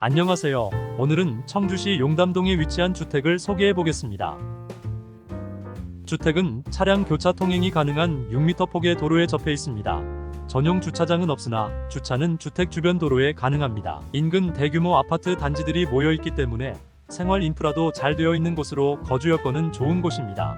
안녕하세요. 오늘은 청주시 용담동에 위치한 주택을 소개해 보겠습니다. 주택은 차량 교차 통행이 가능한 6m 폭의 도로에 접해 있습니다. 전용 주차장은 없으나 주차는 주택 주변 도로에 가능합니다. 인근 대규모 아파트 단지들이 모여 있기 때문에 생활 인프라도 잘 되어 있는 곳으로 거주 여건은 좋은 곳입니다.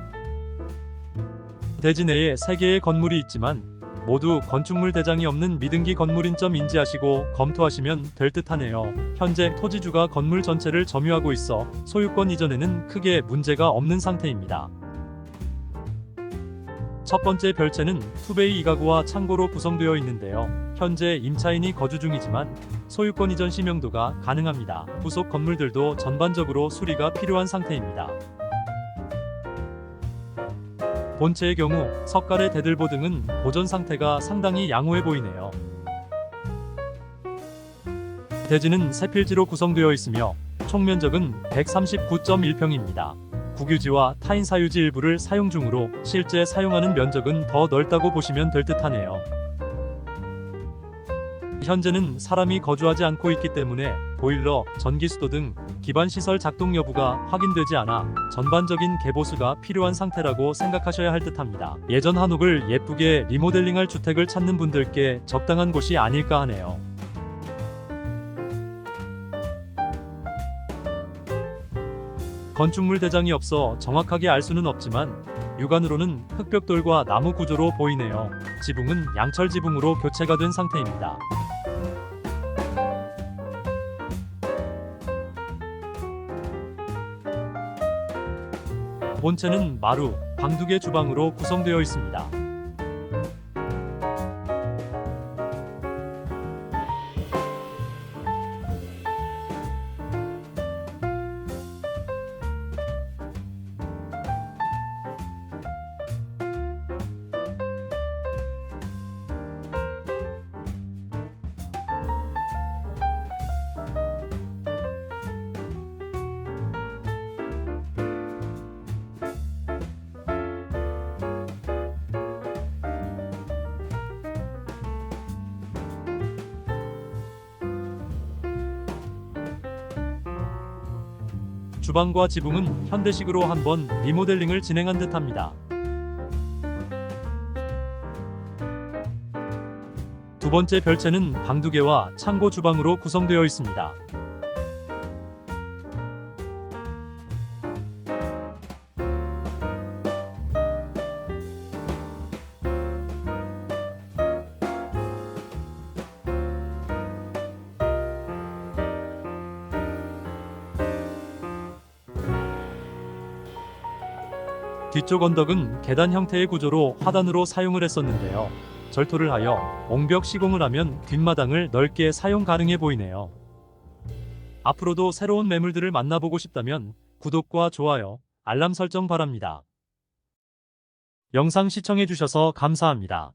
대지 내에 3개의 건물이 있지만 모두 건축물 대장이 없는 미등기 건물인 점 인지하시고 검토하시면 될 듯하네요. 현재 토지주가 건물 전체를 점유하고 있어 소유권 이전에는 크게 문제가 없는 상태입니다. 첫 번째 별채는 투베이 2가구와 창고로 구성되어 있는데요. 현재 임차인이 거주 중이지만 소유권 이전 시명도가 가능합니다. 부속 건물들도 전반적으로 수리가 필요한 상태입니다. 본체의 경우 석가래 대들보 등은 보존 상태가 상당히 양호해 보이네요. 대지는 세 필지로 구성되어 있으며 총 면적은 139.1평입니다. 국유지와 타인 사유지 일부를 사용 중으로 실제 사용하는 면적은 더 넓다고 보시면 될 듯하네요. 현재는 사람이 거주하지 않고 있기 때문에 보일러, 전기수도 등 기반 시설 작동 여부가 확인되지 않아 전반적인 개보수가 필요한 상태라고 생각하셔야 할 듯합니다. 예전 한옥을 예쁘게 리모델링할 주택을 찾는 분들께 적당한 곳이 아닐까 하네요. 건축물 대장이 없어 정확하게 알 수는 없지만 육안으로는 흙벽돌과 나무 구조로 보이네요. 지붕은 양철 지붕으로 교체가 된 상태입니다. 본체는 마루, 방두개 주방으로 구성되어 있습니다. 주방과 지붕은 현대식으로 한번 리모델링을 진행한 듯합니다. 두 번째 별채는 방 두 개와 창고 주방으로 구성되어 있습니다. 뒤쪽 언덕은 계단 형태의 구조로 하단으로 사용을 했었는데요. 절토를 하여 옹벽 시공을 하면 뒷마당을 넓게 사용 가능해 보이네요. 앞으로도 새로운 매물들을 만나보고 싶다면 구독과 좋아요, 알람 설정 바랍니다. 영상 시청해주셔서 감사합니다.